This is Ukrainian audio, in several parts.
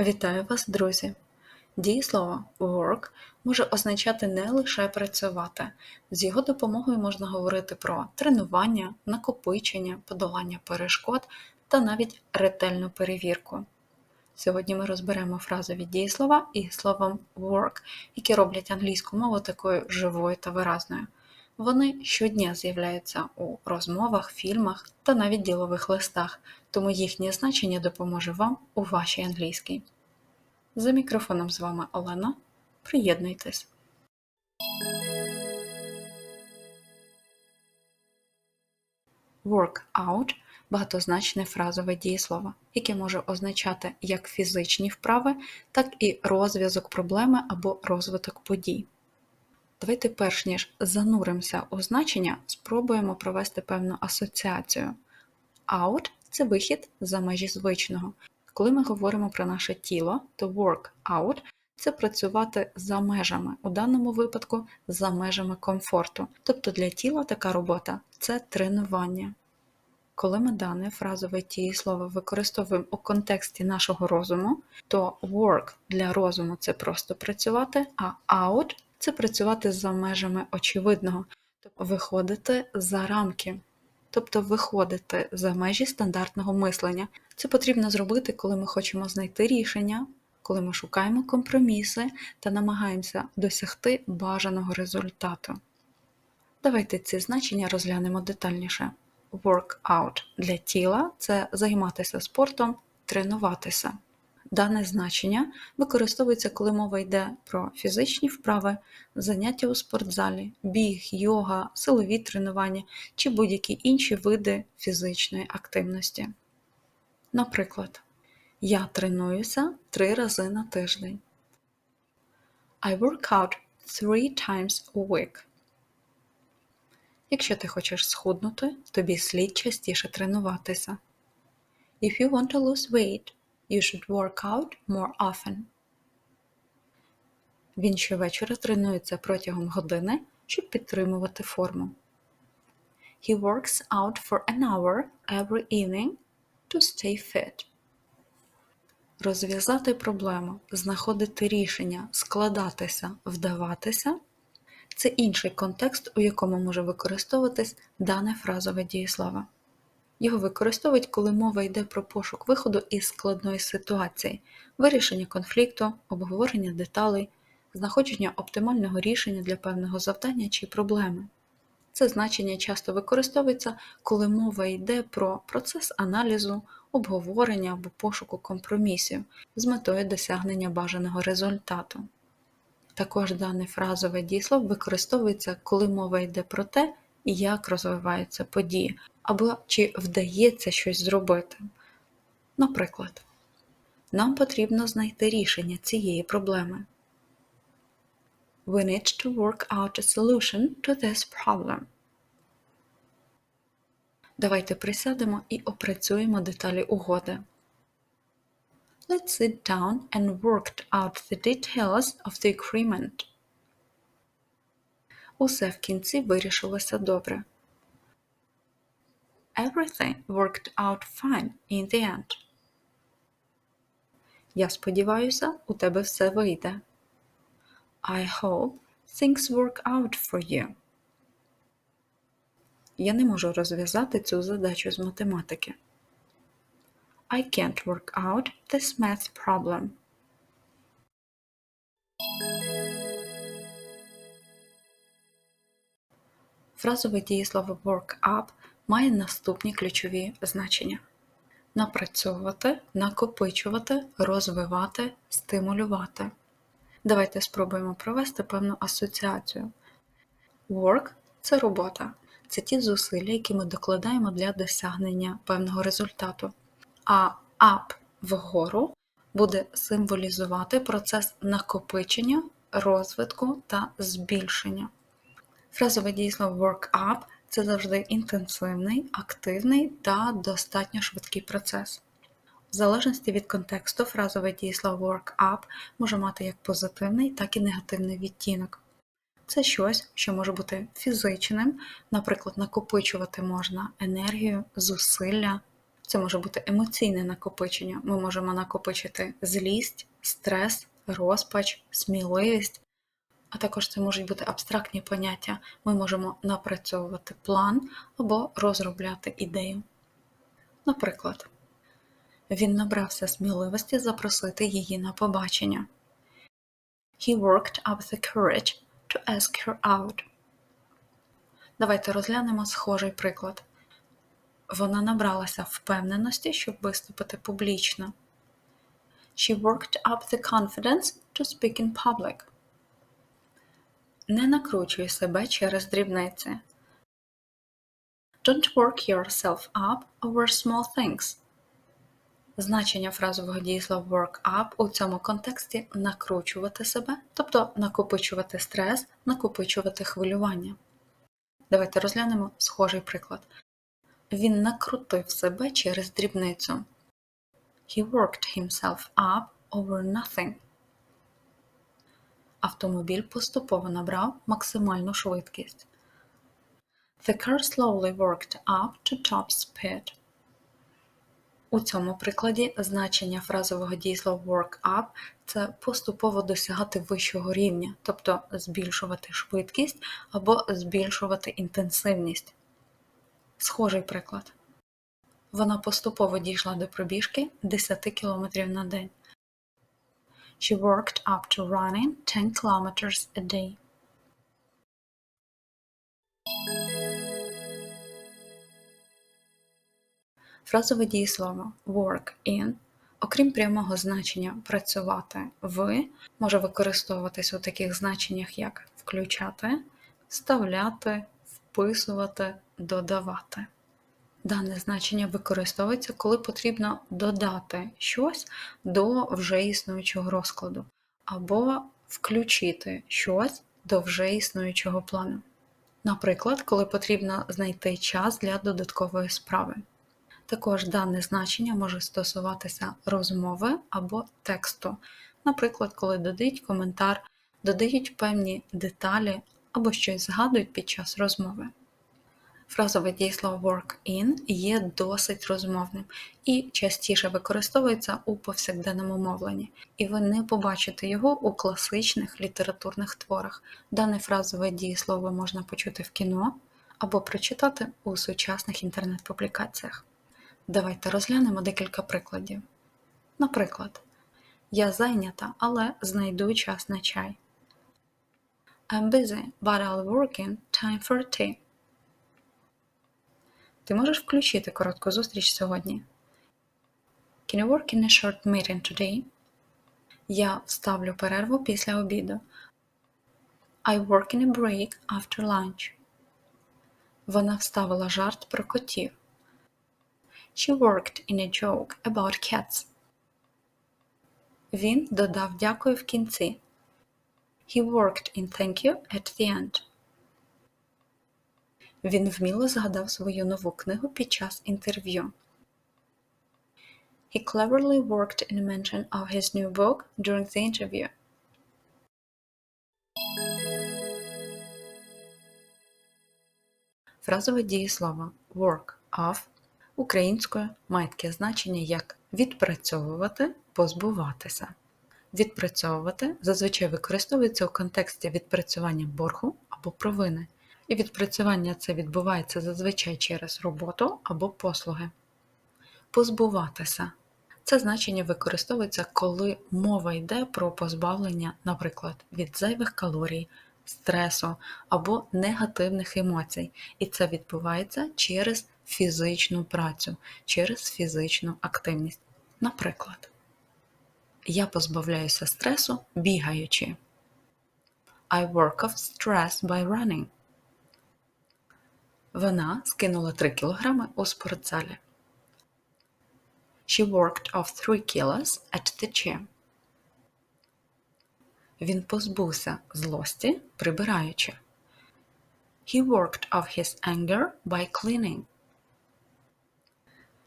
Вітаю вас, друзі! Дієслово work може означати не лише працювати. З його допомогою можна говорити про тренування, накопичення, подолання перешкод та навіть ретельну перевірку. Сьогодні ми розберемо фразові дієслова і словом work, які роблять англійську мову такою живою та виразною. Вони щодня з'являються у розмовах, фільмах та навіть ділових листах, тому їхнє значення допоможе вам у вашій англійській. За мікрофоном з вами Олена. Приєднуйтесь. Work багатозначне фразове дієслово, яке може означати як фізичні вправи, так і розв'язок проблеми або розвиток подій. Давайте, перш ніж зануримося у значення, спробуємо провести певну асоціацію. Out це вихід за межі звичного. Коли ми говоримо про наше тіло, то work out це працювати за межами, у даному випадку за межами комфорту. Тобто для тіла така робота це тренування. Коли ми дане фразове дієслово використовуємо у контексті нашого розуму, то work для розуму це просто працювати, а out це працювати за межами очевидного, тобто виходити за рамки, тобто виходити за межі стандартного мислення. Це потрібно зробити, коли ми хочемо знайти рішення, коли ми шукаємо компроміси та намагаємося досягти бажаного результату. Давайте ці значення розглянемо детальніше. Workout для тіла це займатися спортом, тренуватися. Дане значення використовується, коли мова йде про фізичні вправи, заняття у спортзалі, біг, йога, силові тренування чи будь-які інші види фізичної активності. Наприклад, я тренуюся три рази на тиждень. I work out three times a week. Якщо ти хочеш схуднути, тобі слід частіше тренуватися. If you want to lose weight, You should work out more often. Він щовечора тренується протягом години, щоб підтримувати форму. He works out for an hour every evening to stay fit. Розв'язати проблему, знаходити рішення, складатися, вдаватися це інший контекст, у якому може використовуватись дане фразове дієслово. Його використовують, коли мова йде про пошук виходу із складної ситуації, вирішення конфлікту, обговорення деталей, знаходження оптимального рішення для певного завдання чи проблеми. Це значення часто використовується, коли мова йде про процес аналізу, обговорення або пошуку компромісів з метою досягнення бажаного результату. Також дане фразове дієслово використовується, коли мова йде про те, як розвиваються події, або чи вдається щось зробити. Наприклад, нам потрібно знайти рішення цієї проблеми. We need to work out a solution to this problem. Давайте присядемо і опрацюємо деталі угоди. Let's sit down and work out the details of the agreement. Усе в кінці вирішилося добре. Everything worked out fine in the end. Я сподіваюся, у тебе все вийде. I hope things work out for you. Я не можу розв'язати цю задачу з математики. I can't work out this math problem. Фразове дієслово work up має наступні ключові значення: напрацьовувати, накопичувати, розвивати, стимулювати. Давайте спробуємо провести певну асоціацію. Work це робота, це ті зусилля, які ми докладаємо для досягнення певного результату. А up вгору буде символізувати процес накопичення, розвитку та збільшення. Фразове дієслово work up це завжди інтенсивний, активний та достатньо швидкий процес. В залежності від контексту, фразове дієслово work up може мати як позитивний, так і негативний відтінок. Це щось, що може бути фізичним, наприклад, накопичувати можна енергію, зусилля, Це може бути емоційне накопичення. Ми можемо накопичити злість, стрес, розпач, сміливість, а також це можуть бути абстрактні поняття. Ми можемо напрацьовувати план або розробляти ідею. Наприклад, він набрався сміливості запросити її на побачення. He worked up the courage to ask her out. Давайте розглянемо схожий приклад. Вона набралася впевненості, щоб виступити публічно. She worked up the confidence to speak in public. Не накручуй себе через дрібниці. Don't work yourself up over small things. Значення фразового дієслова work up у цьому контексті накручувати себе, тобто накопичувати стрес, накопичувати хвилювання. Давайте розглянемо схожий приклад. Він накрутив себе через дрібницю. He worked himself up over nothing. Автомобіль поступово набрав максимальну швидкість. The car slowly worked up to top speed. У цьому прикладі значення фразового дієслова work up це поступово досягати вищого рівня, тобто збільшувати швидкість або збільшувати інтенсивність. Схожий приклад. Вона поступово дійшла до пробіжки 10 км на день. She worked up to running 10 kilometers a day. Фразове дієслово work in, окрім прямого значення працювати в, може використовуватись у таких значеннях, як включати, вставляти, вписувати, додавати. Дане значення використовується, коли потрібно додати щось до вже існуючого розкладу, або включити щось до вже існуючого плану. Наприклад, коли потрібно знайти час для додаткової справи. Також дане значення може стосуватися розмови або тексту, наприклад, коли додають коментар, додають певні деталі або щось згадують під час розмови. Фразове дієслово work in є досить розмовним і частіше використовується у повсякденному мовленні, і ви не побачите його у класичних літературних творах. Дане фразове дієслово можна почути в кіно або прочитати у сучасних інтернет-публікаціях. Давайте розглянемо декілька прикладів. Наприклад, я зайнята, але знайду час на чай. I'm busy, but I'll work in time for tea. Ти можеш включити коротку зустріч сьогодні? Can you work in a short meeting today? Я вставлю перерву після обіду. I work in a break after lunch. Вона вставила жарт про котів. She worked in a joke about cats. Він додав дякую в кінці. He worked in thank you at the end. Він вміло згадав свою нову книгу під час інтерв'ю. He cleverly worked in mention of his new book during the interview. Фразове дієслово work of українською має таке значення як відпрацьовувати, позбуватися. Відпрацьовувати зазвичай використовується у контексті відпрацювання боргу або провини і відпрацювання це відбувається зазвичай через роботу або послуги. Позбуватися це значення використовується, коли мова йде про позбавлення, наприклад, від зайвих калорій, стресу або негативних емоцій, і це відбувається через фізичну працю, через фізичну активність. Наприклад, я позбавляюся стресу бігаючи. I work off stress by running. Вона скинула 3 кілограми у спортзалі. She worked off 3 kilos at the gym. Він позбувся злості, прибираючи. He worked off his anger by cleaning.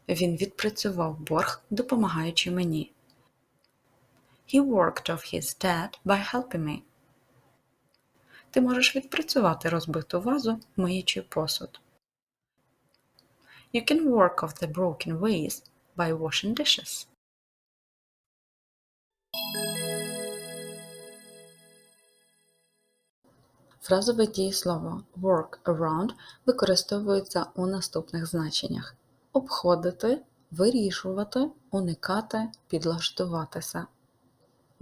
Він відпрацював борг, допомагаючи мені. He worked off his debt by helping me. Ти можеш відпрацювати розбиту вазу, миючи посуд. You can work off the broken vase by washing dishes. Фразове дієслово work around використовується у наступних значеннях: обходити, вирішувати, уникати, підлаштуватися.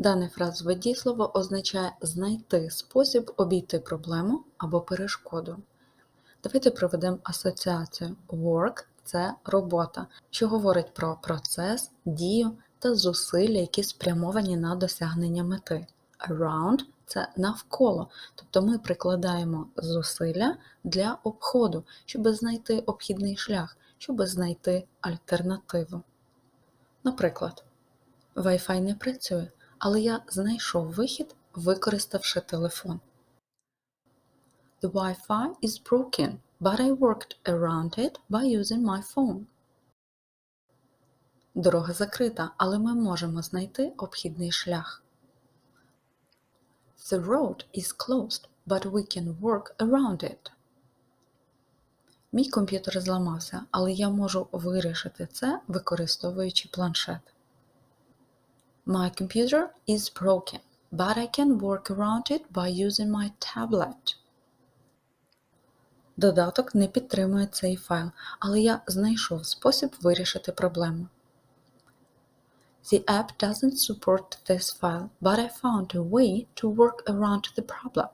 Дане фразове дієслово означає знайти спосіб обійти проблему або перешкоду. Давайте проведемо асоціацію. Work це робота, що говорить про процес, дію та зусилля, які спрямовані на досягнення мети. Around це навколо, тобто ми прикладаємо зусилля для обходу, щоб знайти обхідний шлях, щоб знайти альтернативу. Наприклад, Wi-Fi не працює, але я знайшов вихід, використавши телефон. The Wi-Fi is broken, but I worked around it by using my phone. Дорога закрита, але ми можемо знайти обхідний шлях. The road is closed, but we can work around it. Мій комп'ютер зламався, але я можу вирішити це, використовуючи планшет. My computer is broken, but I can work around it by using my tablet. Додаток не підтримує цей файл, але я знайшов спосіб вирішити проблему. The app doesn't support this file, but I found a way to work around the problem.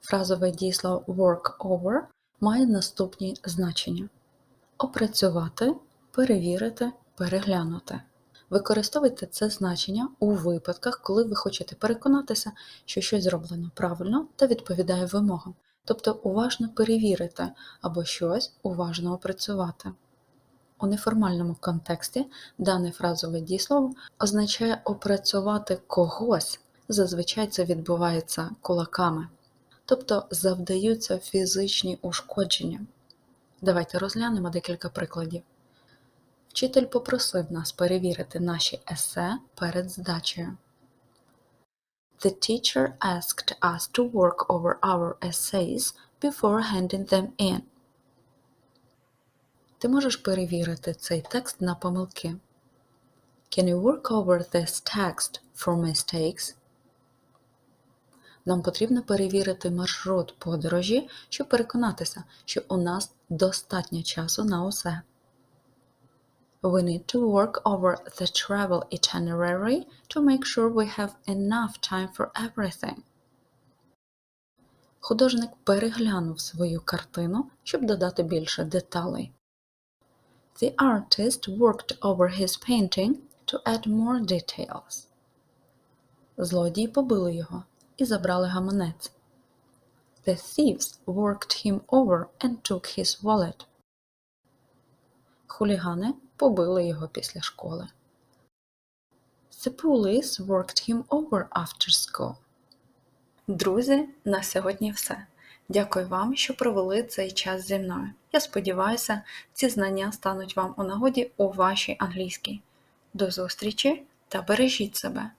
Фразове дієслово work over має наступні значення: опрацювати, перевірити, переглянути. Використовуйте це значення у випадках, коли ви хочете переконатися, що щось зроблено правильно та відповідає вимогам, тобто уважно перевірити або щось уважно опрацювати. У неформальному контексті дане фразове дієслово означає опрацювати когось, зазвичай це відбувається кулаками, тобто завдаються фізичні ушкодження. Давайте розглянемо декілька прикладів. Вчитель попросив нас перевірити наші есе перед здачею. The teacher asked us to work over our essays before handing them in. Ти можеш перевірити цей текст на помилки. Can you work over this text for mistakes? Нам потрібно перевірити маршрут подорожі, щоб переконатися, що у нас достатньо часу на усе. We need to work over the travel itinerary to make sure we have enough time for everything. Художник переглянув свою картину, щоб додати більше деталей. The artist worked over his painting to add more details. Злодії побили його і забрали гаманець. The thieves worked him over and took his wallet. Хулігани побили його після школи. The police worked him over after school. Друзі, на сьогодні все. Дякую вам, що провели цей час зі мною. Я сподіваюся, ці знання стануть вам у нагоді у вашій англійській. До зустрічі та бережіть себе!